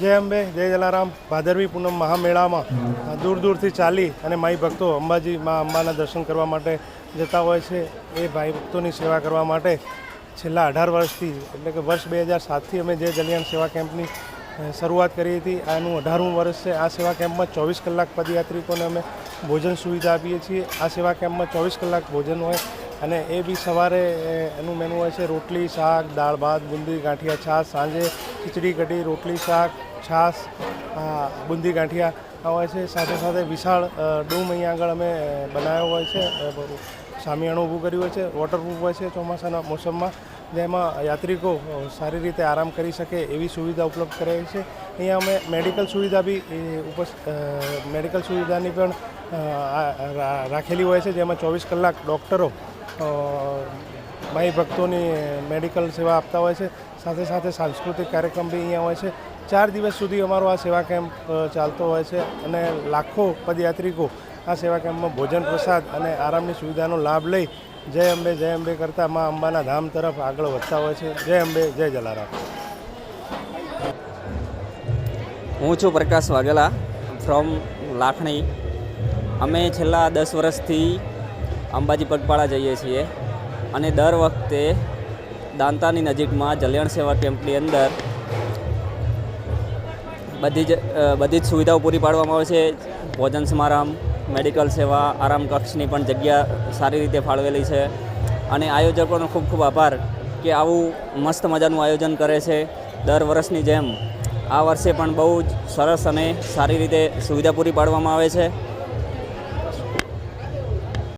જય અંબે, જય જલારામ. ભાદરવી પૂનમ મહામેળામાં દૂર દૂરથી ચાલી અને માઈ ભક્તો અંબાજી માં અંબાના દર્શન કરવા માટે જતા હોય છે. એ ભાઈ ભક્તોની સેવા કરવા માટે છેલ્લા અઢાર વર્ષથી, એટલે કે વર્ષ બે હજાર સાતથી અમે જે જલિયાણ સેવા કેમ્પની શરૂઆત કરી હતી, આનું અઢારમું વર્ષ છે. આ સેવા કેમ્પમાં ચોવીસ કલાક પદયાત્રિકોને અમે ભોજન સુવિધા આપીએ છીએ. આ સેવા કેમ્પમાં ચોવીસ કલાક ભોજન હોય અને એ બી સવારે એનું મેનુ હોય છે રોટલી, શાક, દાળ, ભાત, બુંદી, ગાંઠિયા, છાશ. સાંજે ખીચડી, કઢી, રોટલી, શાક, છાશ બુંદી, ગાંઠિયા. હોય છે. સાથે સાથે વિશાળ ડૂમ અહીંયા આગળ અમે બનાવ્યો હોય છે. સામિયાણું ઊભું કર્યું હોય છે. વોટરપ્રૂફ હોય છે ચોમાસાના મોસમમાં. જેમાં યાત્રિકો સારી રીતે આરામ કરી શકે એવી સુવિધા ઉપલબ્ધ કરાવી છે. અહીંયા અમે મેડિકલ સુવિધા બી મેડિકલ સુવિધાની પણ રાખેલી હોય છે. જેમાં ચોવીસ કલાક ડૉક્ટરો માઈ ભક્તોની મેડિકલ સેવા આપતા હોય છે. સાથે સાથે સાંસ્કૃતિક કાર્યક્રમ બી અહીંયા હોય છે. ચાર દિવસ સુધી અમારો આ સેવા કેમ્પ ચાલતો હોય છે અને લાખો પદયાત્રિકો આ સેવા કેમ્પમાં ભોજન પ્રસાદ અને આરામની સુવિધાનો લાભ લઈ જય અંબે જય અંબે કરતાં મા અંબાના ધામ તરફ આગળ વધતા હોય છે. જય અંબે, જય જલારામ. હું છું પ્રકાશ વાઘેલા ફ્રોમ લાખણી. અમે છેલ્લા દસ વર્ષથી અંબાજી પગપાળા જઈએ છીએ. અને દર વખતે દાંતાની નજીકમાં જલિયાણ સેવા કેમ્પની અંદર બધી જ બધી જ સુવિધાઓ પૂરી પાડવામાં આવે છે. ભોજન સમારંભ, મેડિકલ સેવા, આરામ કક્ષની પણ જગ્યા સારી રીતે ફાળવેલી છે. અને આયોજકોનો ખૂબ ખૂબ આભાર કે આવું મસ્ત મજાનું આયોજન કરે છે. દર વર્ષની જેમ આ વર્ષે પણ બહુ જ સરસ અને સારી રીતે સુવિધા પૂરી પાડવામાં આવે છે.